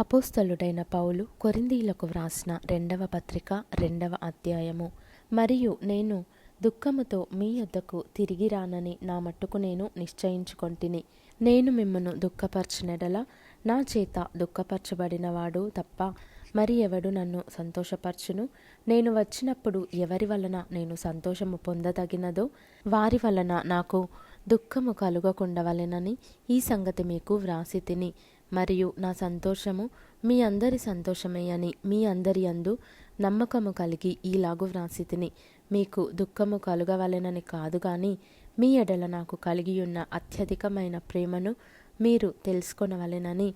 అపోస్తలుడైన పౌలు కొరిందీలకు వ్రాసిన రెండవ పత్రిక రెండవ అధ్యాయము. మరియు నేను దుఃఖముతో మీ యొద్దకు తిరిగి రానని నా మట్టుకు నేను నిశ్చయించుకొంటిని. నేను మిమ్మను దుఃఖపరచినెడల నా చేత దుఃఖపరచబడినవాడు తప్ప మరి ఎవడు నన్ను సంతోషపరచును? నేను వచ్చినప్పుడు ఎవరి వలన నేను సంతోషము పొందదగినదో వారి వలన నాకు దుఃఖము కలుగకుండవలెనని ఈ సంగతి మీకు వ్రాసి తిని. మరియు నా సంతోషము మీ అందరి సంతోషమే అని మీ అందరి అందు నమ్మకము కలిగి ఈలాగు వ్రాసి తిని మీకు దుఃఖము కలుగవలెనని కాదు కానీ మీ ఎడల నాకు కలిగి ఉన్న అత్యధికమైన ప్రేమను మీరు తెలుసుకొనవలెనని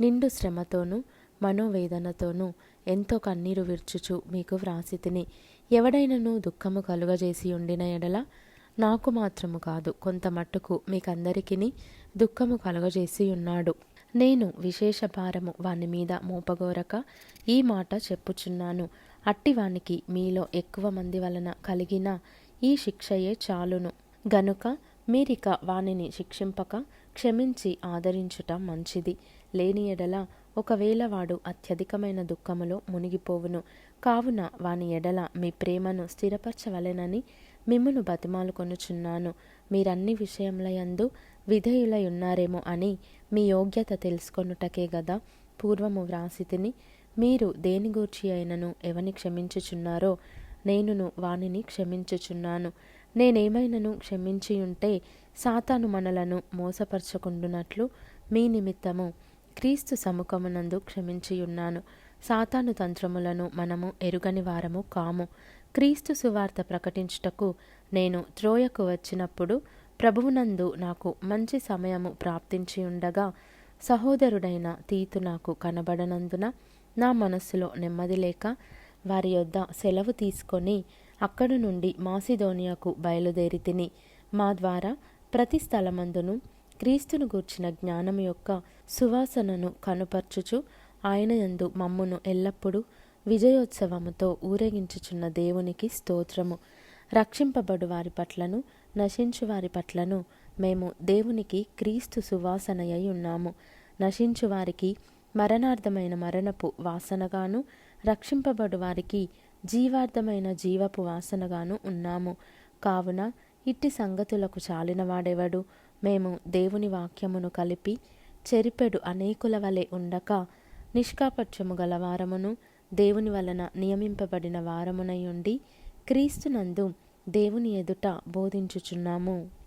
నిండు శ్రమతోనూ మనోవేదనతోనూ ఎంతో కన్నీరు విర్చుచు మీకు వ్రాసి తిని ఎవడైనను దుఃఖము కలుగజేసి ఉండిన ఎడల నాకు మాత్రము కాదు కొంత మట్టుకు మీకందరికీ దుఃఖము కలుగజేసి ఉన్నాడు. నేను విశేష భారము వాని మీద మోపగోరక ఈ మాట చెప్పుచున్నాను. అట్టివానికి మీలో ఎక్కువ మంది వలన కలిగిన ఈ శిక్షయే చాలును. గనుక మీరిక వానిని శిక్షింపక క్షమించి ఆదరించుట మంచిది. లేని ఎడల ఒకవేళ వాడు అత్యధికమైన దుఃఖములో మునిగిపోవును. కావున వాని ఎడల మీ ప్రేమను స్థిరపరచవలెనని మిమ్మును బతిమాలుకొనుచున్నాను. మీరన్ని విషయములయందు విధేయులై ఉన్నారేమో అని మీ యోగ్యత తెలుసుకొనుటకే గదా పూర్వము వ్రాసితిని. మీరు దేని గూర్చి అయినను ఎవని క్షమించుచున్నారో నేనును వానిని క్షమించుచున్నాను. నేనేమైనను క్షమించి ఉంటే సాతాను మనలను మోసపరచకుండునట్లు మీ నిమిత్తము క్రీస్తు సముఖమునందు క్షమించియున్నాను. సాతాను తంత్రములను మనము ఎరుగని వారము కాము. క్రీస్తు సువార్త ప్రకటించుటకు నేను త్రోయకు వచ్చినప్పుడు ప్రభువునందు నాకు మంచి సమయము ప్రాప్తించి ఉండగా సహోదరుడైన తీతు నాకు కనబడనందున నా మనస్సులో నెమ్మది లేక వారి యొద్ద సెలవు తీసుకొని అక్కడి నుండి మాసిదోనియాకు బయలుదేరి తిని మా ద్వారా ప్రతి స్థలమందును క్రీస్తును గూర్చిన జ్ఞానం యొక్క సువాసనను కనుపర్చుచు ఆయన యందు మమ్మును ఎల్లప్పుడూ విజయోత్సవముతో ఊరేగించుచున్న దేవునికి స్తోత్రము. రక్షింపబడు వారి పట్లను నశించు వారి పట్లను మేము దేవునికి క్రీస్తు సువాసనయై ఉన్నాము. నశించు వారికి మరణార్థమైన మరణపు వాసనగాను రక్షింపబడు వారికి జీవార్థమైన జీవపు వాసనగాను ఉన్నాము. కావున ఇట్టి సంగతులకు చాలినవాడెవడు? మేము దేవుని వాక్యమును కలిపి చెరిపెడు అనేకుల వలె ఉండక నిష్కాపక్షము గల వారమును దేవుని వలన నియమింపబడిన వారమునై ఉండి క్రీస్తునందు దేవుని ఎదుట బోధించుచున్నాము.